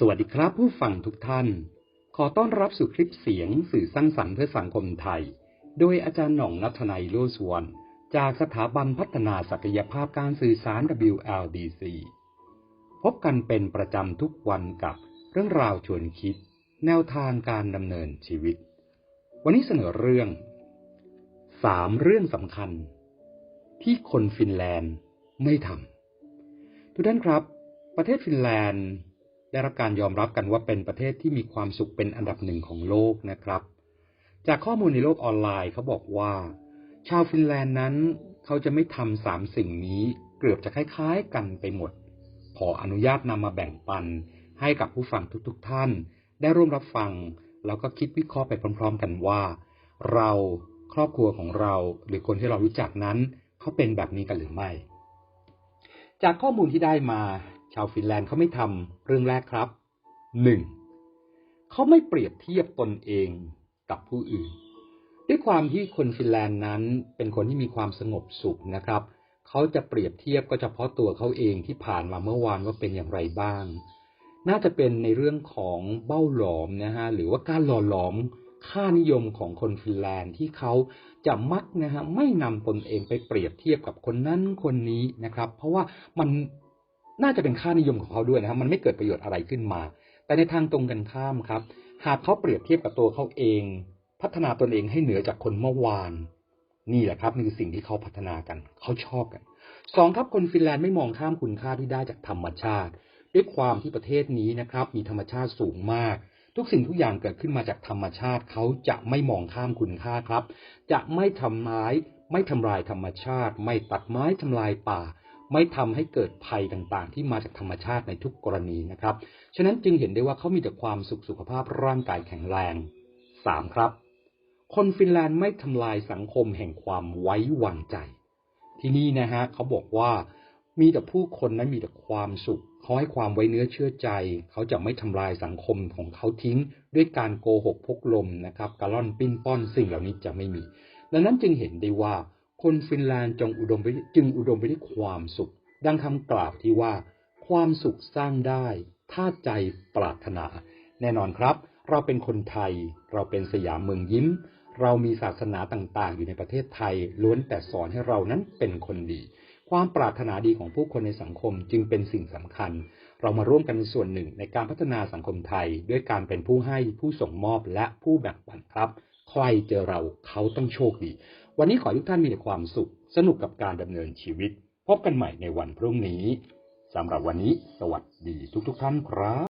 สวัสดีครับผู้ฟังทุกท่าน ขอต้อนรับสู่คลิปเสียงสื่อสร้างสรรค์เพื่อสังคมไทย โดยอาจารย์หน่องนัทนัยโลสวน จากสถาบันพัฒนาศักยภาพการสื่อสาร WLDC พบกันเป็นประจำทุกวันกับเรื่องราวชวนคิด แนวทางการดำเนินชีวิต วันนี้เสนอเรื่องสามเรื่องสำคัญ ที่คนฟินแลนด์ไม่ทำทุกท่านครับ ประเทศฟินแลนด์ ได้รับการยอมรับกันว่าเป็นประเทศที่มีความสุขเป็นอันดับหนึ่งของโลกนะครับ จากข้อมูลในโลกออนไลน์เขาบอกว่า ชาวฟินแลนด์นั้น เขาจะไม่ทำสามสิ่งนี้เกือบจะคล้ายๆกันไปหมด ขออนุญาตนำมาแบ่งปัน ให้กับผู้ฟังทุกๆท่าน ได้ร่วมรับฟัง แล้วก็คิดวิเคราะห์ไปพร้อม ๆ กันว่า เราครอบครัวของเรา หรือคนที่เรารู้จักนั้น เขาเป็นแบบนี้กันหรือไม่ จากข้อมูลที่ได้มา ชาวฟินแลนด์เขาไม่ทำเรื่องแรกครับหนึ่งเขาไม่เปรียบเทียบตนเองกับผู้อื่น ด้วยความที่คนฟินแลนด์นั้นเป็นคนที่มีความสงบสุขนะครับ เขาจะเปรียบเทียบก็เฉพาะตัวเขาเองที่ผ่านมาเมื่อวานว่าเป็นอย่างไรบ้าง น่าจะเป็นในเรื่องของเบ้าหลอมนะฮะหรือว่าการหล่อหลอมค่านิยมของคนฟินแลนด์ที่เขาจะมักนะฮะไม่นำตนเองไปเปรียบเทียบกับคนนั้นคนนี้นะครับ เพราะว่ามัน น่าจะเป็นค่านิยมของเขาด้วยนะครับ มันไม่เกิดประโยชน์อะไรขึ้นมา แต่ในทางตรงกันข้ามครับ หากเขาเปรียบเทียบกับตัวเขาเอง พัฒนาตนเองให้เหนือจากคนเมื่อวาน นี่แหละครับนี่คือสิ่งที่เขาพัฒนากัน เขาชอบกันสองครับคนฟินแลนด์ไม่มองข้ามคุณค่าที่ได้จากธรรมชาติ ด้วยความที่ประเทศนี้นะครับ มีธรรมชาติสูงมาก ทุกสิ่งทุกอย่างเกิดขึ้นมาจากธรรมชาติ เขาจะไม่มองข้ามคุณค่าครับ จะไม่ทำร้าย ไม่ทำลายธรรมชาติ ไม่ตัดไม้ทำลายป่า ไม่ทำให้เกิดภัยต่างๆ ที่มาจากธรรมชาติในทุกกรณีนะครับ ฉะนั้นจึงเห็นได้ว่าเขามีแต่ความสุขสุขภาพร่างกายแข็งแรงสามครับ คนฟินแลนด์ไม่ทำลายสังคมแห่งความไว้วางใจ ที่นี่นะฮะเขาบอกว่ามีแต่ผู้คนนั้นมีแต่ความสุขเขาให้ความไว้เนื้อเชื่อใจ เขาจะไม่ทำลายสังคมของเขาทิ้ง ด้วยการโกหกพกลมนะครับกาล่อนปิ้นป้อนสิ่งเหล่านี้จะไม่มี ดังนั้นจึงเห็นได้ว่า คนฟินแลนด์จงอุดมไปจึงอุดมไปด้วยความสุข ดังคำกล่าวที่ว่า ความสุขสร้างได้ถ้าใจปรารถนา แน่นอนครับ เราเป็นคนไทย เราเป็นสยามเมืองยิ้ม เรามีศาสนาต่างๆ อยู่ในประเทศไทย ล้วนแต่สอนให้เรานั้นเป็นคนดี ความปรารถนาดีของผู้คนในสังคมจึงเป็นสิ่งสำคัญ เรามาร่วมกันเป็นส่วนหนึ่งในการพัฒนาสังคมไทย ด้วยการเป็นผู้ให้ผู้ส่งมอบและผู้แบ่งปันครับ ใครเจอเราเขาต้องโชคดี วันนี้ขอให้ทุกท่านมีแต่ความสุข สนุกกับการดำเนินชีวิต พบกันใหม่ในวันพรุ่งนี้สำหรับวันนี้ สวัสดีทุกๆทท่านครับ